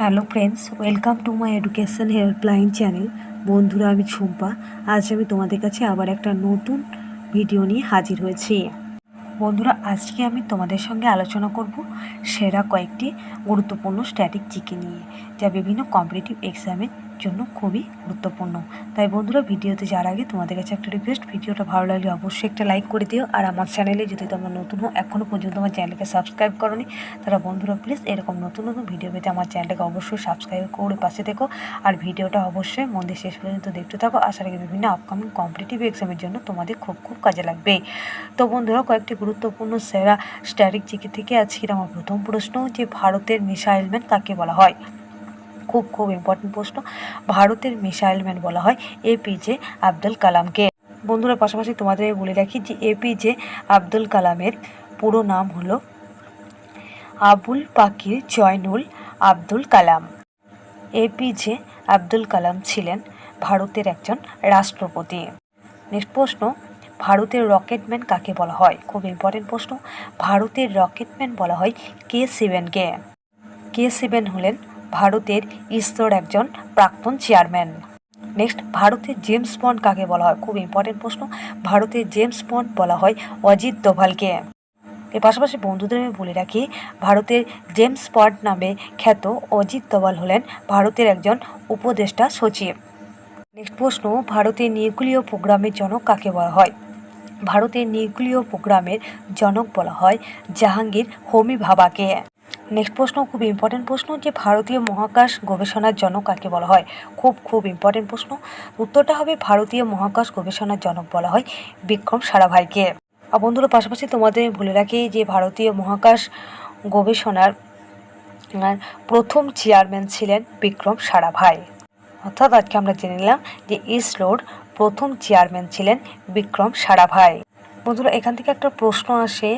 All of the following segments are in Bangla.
Hello friends, welcome to my education helpline channel. বন্ধুরা, আমি ঝুম্পা। আজ আমি তোমাদের কাছে আবার একটা নতুন ভিডিও নিয়ে হাজির হয়েছি। বন্ধুরা, আজকে আমি তোমাদের সঙ্গে আলোচনা করব সেরা কয়েকটি গুরুত্বপূর্ণ স্ট্যাটিক জিকে নিয়ে, যা বিভিন্ন কম্পিটিটিভ এক্সামের জন্য খুবই গুরুত্বপূর্ণ। তাই বন্ধুরা, ভিডিওতে যাওয়ার আগে তোমাদের কাছে একটা রিকোয়েস্ট ভিডিওটা ভালো লাগলে অবশ্যই একটা লাইক করে দিও। আর আমার চ্যানেলে যদি তোমরা নতুন হও এখনও পর্যন্ত আমার চ্যানেলকে সাবস্ক্রাইব করনি তারা বন্ধুরা প্লিজ এরকম নতুন নতুন ভিডিও পেতে আমার চ্যানেলটাকে অবশ্যই সাবস্ক্রাইব করে পাশে থেকো। আর ভিডিওটা অবশ্যই মন দিয়ে শেষ পর্যন্ত দেখতে থাকো। আশা রাখি বিভিন্ন আপকামিং কম্পিটিটিভ এক্সামের জন্য তোমাদের খুব খুব কাজে লাগবে। তো বন্ধুরা, কয়েকটি গুরুত্বপূর্ণ সেরা স্ট্যাটিক জিকে থেকে আজকের আমার প্রথম প্রশ্ন, যে ভারতের মিসাইল ম্যান কাকে বলা হয়? খুব খুব ইম্পর্টেন্ট প্রশ্ন। ভারতের মিসাইল ম্যান বলা হয় এপিজে আব্দুল কালামকে। বন্ধুরা, পাশাপাশি তোমাদের বলে রাখি যে এপিজে আব্দুল কালামের পুরো নাম হলো আবুল পাকির জয়নুল আব্দুল কালাম। এপিজে আব্দুল কালাম ছিলেন ভারতের একজন রাষ্ট্রপতি। নেক্সট প্রশ্ন, ভারতের রকেটম্যান কাকে বলা হয়? খুব ইম্পর্টেন্ট প্রশ্ন। ভারতের রকেটম্যান বলা হয় কে সেভেনকে। কে সেভেন হলেন ভারতের ইসরোর একজন প্রাক্তন চেয়ারম্যান। নেক্সট, ভারতের জেমস বন্ড কাকে বলা হয়? খুব ইম্পর্টেন্ট প্রশ্ন। ভারতের জেমস বন্ড বলা হয় অজিত দোভালকে। এর পাশাপাশি বন্ধুদের আমি বলে রাখি, ভারতের জেমস বন্ড নামে খ্যাত অজিত দোভাল হলেন ভারতের একজন উপদেষ্টা সচিব। নেক্সট প্রশ্ন, ভারতের নিউক্লিয় প্রোগ্রামের জনক কাকে বলা হয়? ভারতের নিউক্লিয় প্রোগ্রামের জনক বলা হয় জাহাঙ্গীর হোমি ভাবাকে। নেক্সট প্রশ্ন, খুব ইম্পর্টেন্ট প্রশ্ন যে ভারতীয় মহাকাশ গবেষণার জনক কাকে বলা হয়? খুব খুব ইম্পর্টেন্ট প্রশ্ন। উত্তরটা হবে ভারতীয় মহাকাশ গবেষণার জনক বলা হয় বিক্রম সারাভাইকে। আর বন্ধুরা, পাশাপাশি তোমাদের বলে রাখি যে ভারতীয় মহাকাশ গবেষণার প্রথম চেয়ারম্যান ছিলেন বিক্রম সারাভাই। অর্থাৎ আজকে আমরা জেনে নিলাম যে ইসরোর প্রথম চেয়ারম্যান ছিলেন বিক্রম সারাভাই। বন্ধুরা, এখান থেকে একটা প্রশ্ন আসে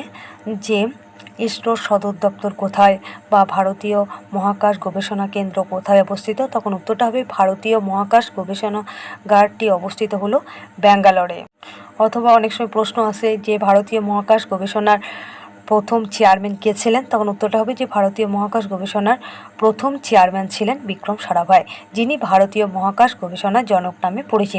যে ইসরোর সদর দপ্তর কোথায় বা ভারতীয় মহাকাশ গবেষণা কেন্দ্র কোথায় অবস্থিত? তখন উত্তরটা হবে ভারতীয় মহাকাশ গবেষণাগারটি অবস্থিত হলো ব্যাঙ্গালোরে। অথবা অনেক সময় প্রশ্ন আসে যে ভারতীয় মহাকাশ গবেষণার প্রথম চেয়ারম্যান কে ছিলেন? তখন উত্তরটা হবে যে ভারতীয় মহাকাশ গবেষণার প্রথম চেয়ারম্যান ছিলেন বিক্রম সারাভাই, যিনি ভারতীয় মহাকাশ গবেষণার জনক নামে পরিচিত।